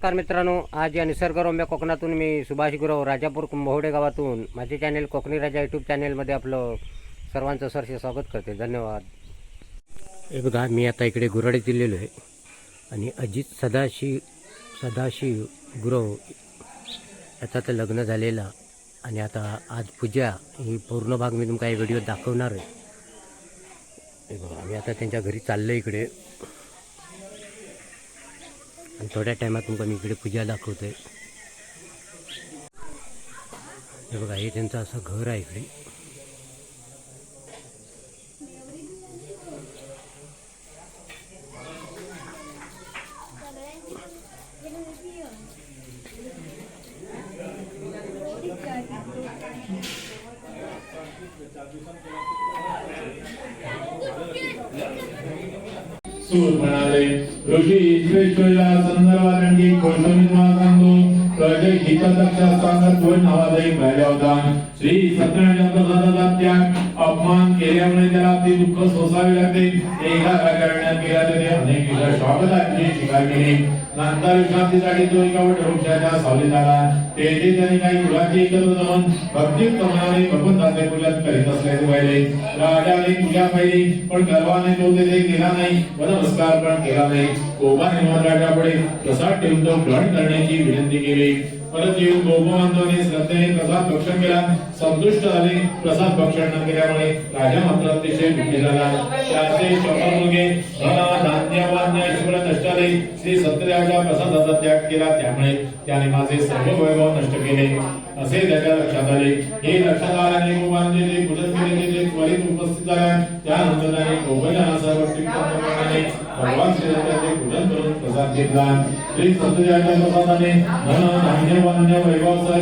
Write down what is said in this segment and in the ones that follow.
नमस्कार मित्रांनो आज या निसर्गरम्य कोकणातून मी सुभाष गुरव राजापूर कुंभवडे गावातून माझे चॅनेल कोकणी राजा यूट्यूब चॅनेलमध्ये आपलं सर्वांचं सरसे स्वागत करते. धन्यवाद. हे बघा मी आता इकडे गुराडे दिलेलो आहे. आणि अजित सदाशिव सदाशिव गुरव याचा तर लग्न झालेला. आणि आता आज पूजा ही पूर्ण भाग मी तुमका या व्हिडिओ दाखवणार आहे. हे बघा मी आता त्यांच्या घरी चाललो इकडे. आणि थोड्या टायमात तुमका मी इकडे पूजा दाखवतोय. हे बघा हे त्यांचं असं घर आहे इकडे. समाजाला त्या अपमान केल्यामुळे त्याला ते दुःख सोसावे लागते. एका करण्यात गेला तरी अनेक वेळा स्वागताची शिकार केली नंतर विश्रांतीसाठी तो एका वृक्षाच्या सावलीत आला. तेथे त्याने काही फुलांची एकत्र जमून भक्तियुक्त मनाने भगवंताचे पूजन करीत असल्याचे पाहिले. राजाने पूजा पाहिली पण गर्वाने तो तेथे गेला नाही. व नमस्कार पण केला नाही. कोबा निर्माण राजापुढे प्रसाद ठेवून तो ग्रहण करण्याची विनंती केली. परत येऊन गोपवंताने श्रद्धेने प्रसाद भक्षण केला. संतुष्ट झाले. प्रसाद भक्षण न केल्यामुळे राजा मात्र अतिशय दुःखी झाला. त्याचे शंभर मुलगे धन धान्य वान्य ऐश्वर्य नष्ट श्री सत्यदेवाच्या प्रसादाचा त्याग केला. त्यामुळे त्याने माझे सर्व वैभव नष्ट केले. असे त्याच्या लक्षात आले. हे लक्षात आल्याने गोपांचे जे पूजन केले ते त्वरित उपस्थित झाल्या त्यानंतर त्याने गोपजनाचा भक्तिपूर्वकपणे भगवान श्री करून प्रसाद घेतला श्री प्रसादाने धन धान्य वान्य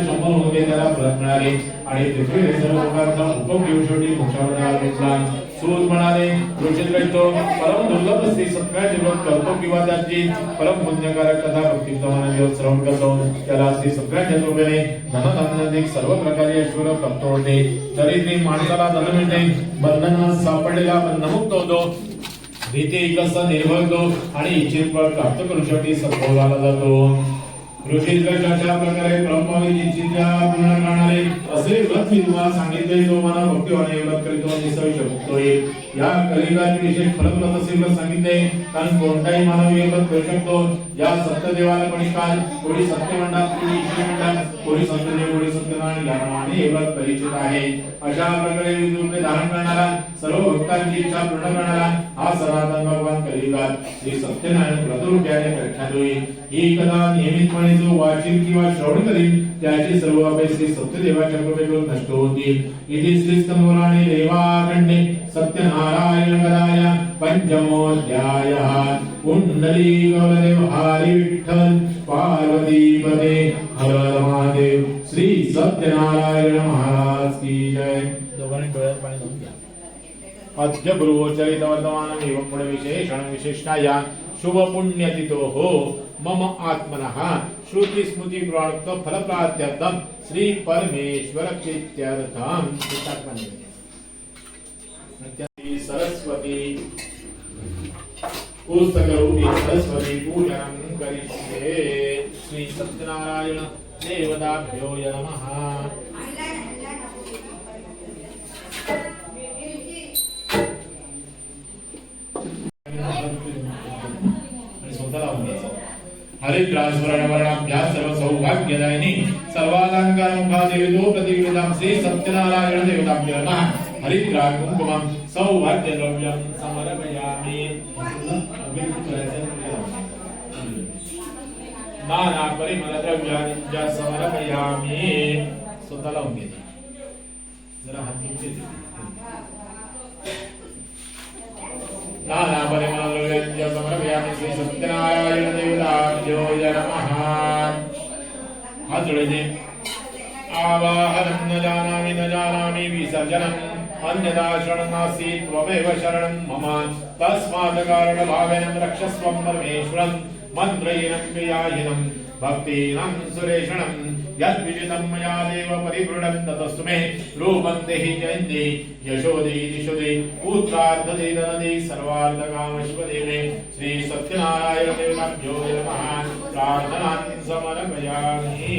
शंभर त्याला मिळाले. आणि सर्व प्रकारचा उपभोग शेवटी मोक्षावर घेतला. सूत म्हणाले परम दुर्लभ जीवन करतो किंवा त्याची परम पुण्यकारक कथा भक्तिप्रमाणे देव श्रवण करतो. त्याला स्त्री सत्काळच्या कृपेने धनधान्याधिक सर्व प्रकारे ऐश्वर प्राप्त होते. दरिद्री माणसाला धन मिळते. बंधनात सापडलेला बंधमुक्त होतो. भीती कसा निर्भय होतो आणि इच्छित प्राप्त करू शेवटी सद्भावाला जातो. ऋषी अशा प्रकारे पूर्ण करणारे असे व्रत मी तुम्हाला सांगितले जो मला व्रत करीतो या विशेष असे व्रत सांगितले कारण कोणताही मानव हे व्रत करू शकतो. या सत्यदेवाला कोणी काल कोणी सत्य म्हणतात कोणी ईश्वर म्हणतात कोणी सत्यदेव कोणी सत्यनारायण या हे व्रत परिचित आहे. अशा प्रकारे धारण करणारा सर्व भक्तांची इच्छा पूर्ण करणारा हा सनातन भगवान कलियुगात श्री सत्यनारायण व्रतरूप्याने प्रख्यात होईल. ही कथा नियमितपणे जो वाचील किंवा श्रवण करील त्याचे सर्व पैसे सत्यदेवाच्या कृपेकडून नष्ट होतील इथे श्री स्तंभराणे देवाखंडे सत्यनारायण गदाय पंचमोध्याय. कुंडली गौरदेव हरी विठ्ठल पार्वती पदे. हर महादेव श्री सत्यनारायण महाराज की जय. दोघांनी डोळ्यात पाणी अद्य गुरुचरित वर्तमानम एवं पुढे विशेषण विशेषणाया शुभ पुण्यतितो हो मम आत्मन श्रुति स्मृति प्रणक्त फल प्राप्त्यर्थम श्री परमेश्वर प्रीत्यर्थम सरस्वती सरस्वती पूजनं करिष्ये। श्री सत्यनारायण देवताभ्यो नमः। हरिद्रास्मरणवर्णाभ्यास सर्व सौभाग्यदायिनी सर्वालंकार मुखादेवितो सत्यनारायण देवताभ्यो नमः हरिद्रा कुंकुमं सौभाग्य द्रव्यं समर्पयामि नाना परिमल द्रव्यानि च समर्पयामि स्वतः लावून घ्यायचं. जरा हात तुमचे दे. नाना परिमलद्रव्यं समर्पयामि श्री सत्यनारायण തുളജ് ആവാഹനം ന ജാനാമി ന ജാനാമി വിസർജനം അന്യതാ ശരണം നാസി ത്വമേവ ശരണം മമ തസ്മാത് കാരണഭാവേനം രക്ഷസ്വം പരമേശ്വരം മന്ത്രേനം ക്രിയാഹിനം ഭക്തീനം സുരേഷണം यद्विजितमया देव परिवृणन्त तस्मै रूपन्देहि जयन्ति यशोदे दिशोदे उत्तार्थदेदनदे सर्वार्थकामश्वदे मे श्री सत्यनारायणदेवभ्यो नमः प्रार्थनान् समर्पयामि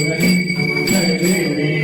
Hare Hare Hare Hare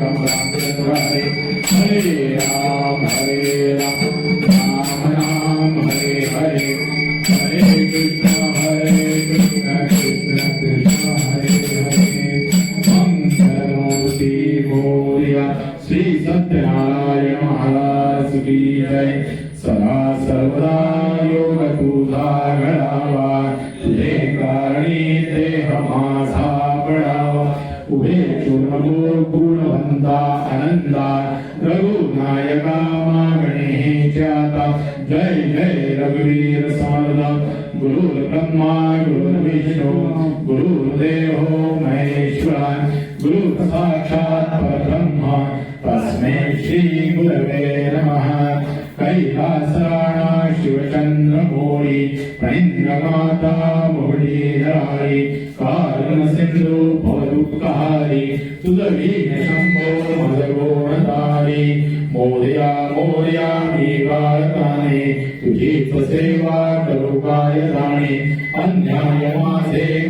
Come Ram Ram Ram Ram जय जय रघुवीर समर्थ गुरु ब्रह्मा गुरु विष्णू गुरुदेव महेश्वरा. गुरु साक्षात परब्रह्मा. तस्मै श्री गुरवे नमः. कैलासराणा शिवचंद्र मोळी प्रणिन्द्रमाता मुरलीधराळी कारुण सिंधू भवदुःखहारी तुझवीन शंभो मदगोणतारी मोर्या मोर्या मी बाळकाने तुझीच सेवा करू काय जाणे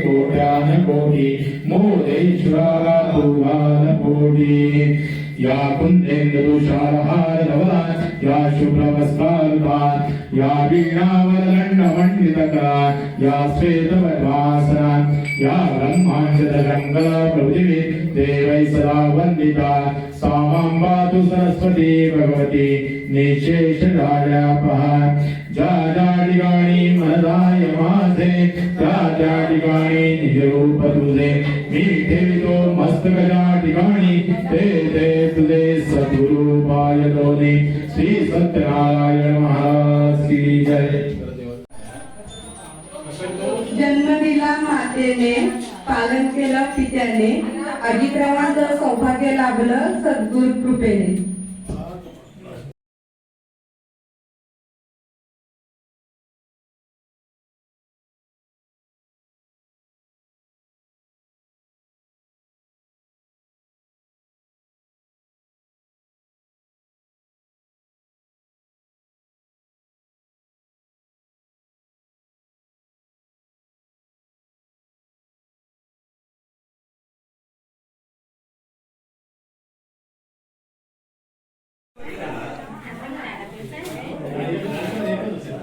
कोट्यान कोटी मोदेश्वरा तुझान कोटी या कुंदेंद्र तुषारहार धवला या शुभ्रवस्त्रालुकान या वीणावरदंड मंडितकरा या श्वेतवैवासना या ब्रह्मांडद जंगल पृथिवी देवै सदा वंदिता सामांबा तु सरस्वती भगवती निशेष राजापहा ज्या ज्या ठिकाणी मनदाय मी ठेवितो मस्तकच्या ठिकाणी ते ते तुझे सद्गुरु पाय दोन्ही श्री सत्यनारायण महाराज की जय. जन्म दिला मातेने पालन केला पित्याने अजितरावांचं सौभाग्य लाभलं सद्गुरु कृपेने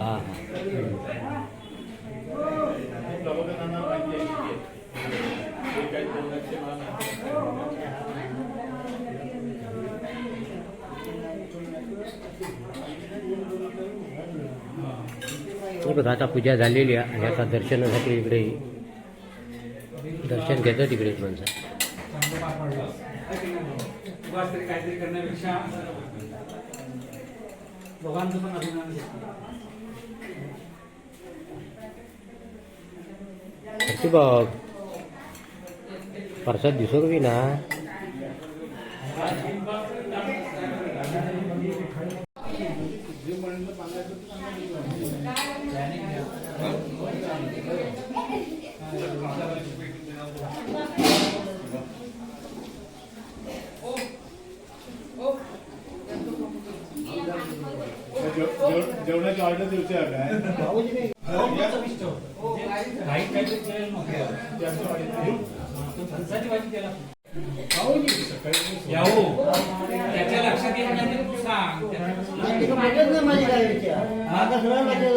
हा बघा आता पूजा झालेली आहे आणि आता दर्शनासाठी इकडे दर्शन घेतात तिकडे माणसं काहीतरी करण्यापेक्षा दोघांचं पण अभिनंदन घेतलं. बघ प्रसाद दिसो बी ना जेवणाची ऑर्डर द्यायची आहे काय काही काहीतरी केलेलं नव्हतं. फणसाची भाजी केला याहो त्याच्या लक्षात येत नाही ते तू सांग ते पटत नाही माझी काय विचार आता सगळं लक्षात पण ते का पटत आता म्हटलं माघारी काही गोष्टी त्यामुळे कुटुंब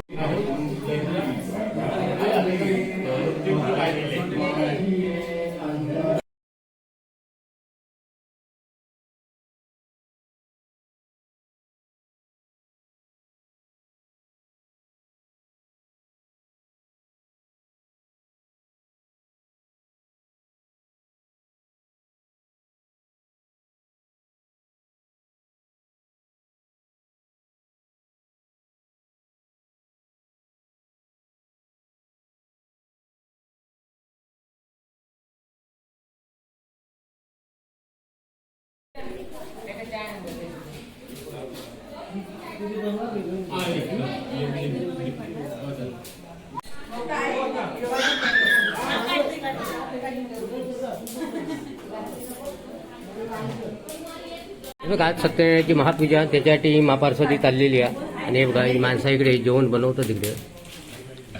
आज सत्यनारायणाची महापूजा त्याच्यासाठी महापार्वती चाललेली आहे? आणि बघा ही माणसं इकडे जेवण बनवतं तिकडे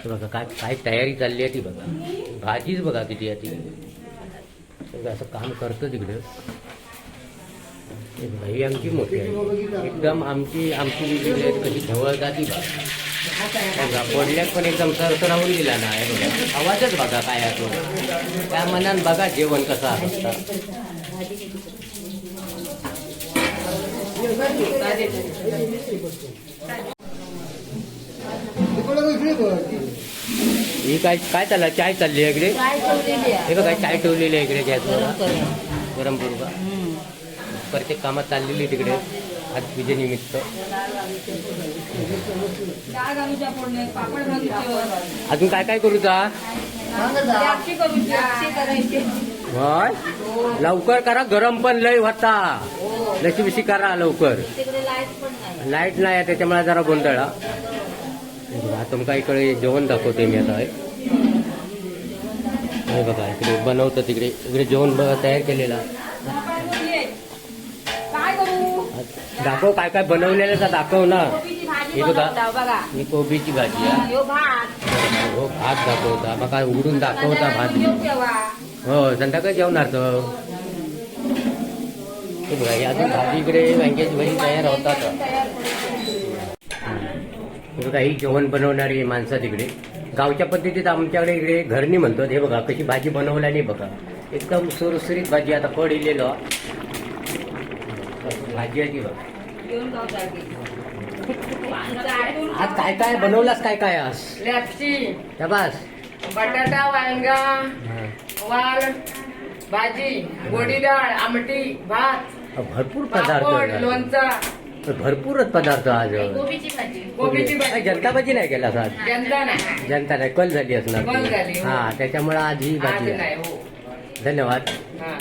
बघा काय काय तयारी चालली आहे ती बघा. भाजीच बघा किती आहे ती. असं काम करतं तिकडे ही आमची मोठी आहे. एकदम आमची आमची वेगळी आहे, कशी ढवळतात ती बघा पडल्यात पण एकदम सरसरावून दिला ना हे बघा. आवाजच बघा काय आहे तो त्या मनात बघा जेवण कसं असतं. ही काय काय चाललं? चाय चालली आहे इकडे? हे बघा चाय ठेवलेली आहे इकडे गॅसवर. गरम करू का? प्रत्येक कामात चाललेली आहे तिकडे आज पूजेनिमित्त अजून काय काय करू का लवकर करा गरम पण लय होता. लशी बिशी करा लवकर. लाइट नाही आहे त्याच्यामुळे जरा गोंधळा. तुमका इकडे जेवण दाखवते मी आता हे बघा इकडे बनवतं तिकडे. इकडे जेवण बघा तयार केलेला. दाखव काय काय बनवलेलं तर दाखव ना. हे बघा ही कोबीची भाजी आहे. ह्यो भात. हो भात दाखवता. बघा उघडून दाखवता भात. केव्हा हो संध्याकाळी जेवणार तर हे बघा ही अजून भाजी इकडे वांग्याची भाजी तयार होतात. हे बघा ही जेवण बनवणारी माणसं तिकडे गावच्या पद्धतीत आमच्याकडे इकडे घरणी म्हणतात. हे बघा कशी भाजी बनवल्याने बघा. एकदम सुरसुरीत भाजी आता कड इलेलो भाजी आहे ती बघा. आज काय काय बनवलास? काय काय आज? लापशी. त्या बास. बटाटा वांगा वाल भाजी गोडी डाळ आमटी भात भरपूर पदार्थ लोणचा. भरपूरच पदार्थ आज. भाजी. जनता भाजी नाही केला आज? जनता नाही. जनता नाही. कल झाली असणार हो. हा त्याच्यामुळे आज ही भाजी आहे. नाही हो. धन्यवाद. हा.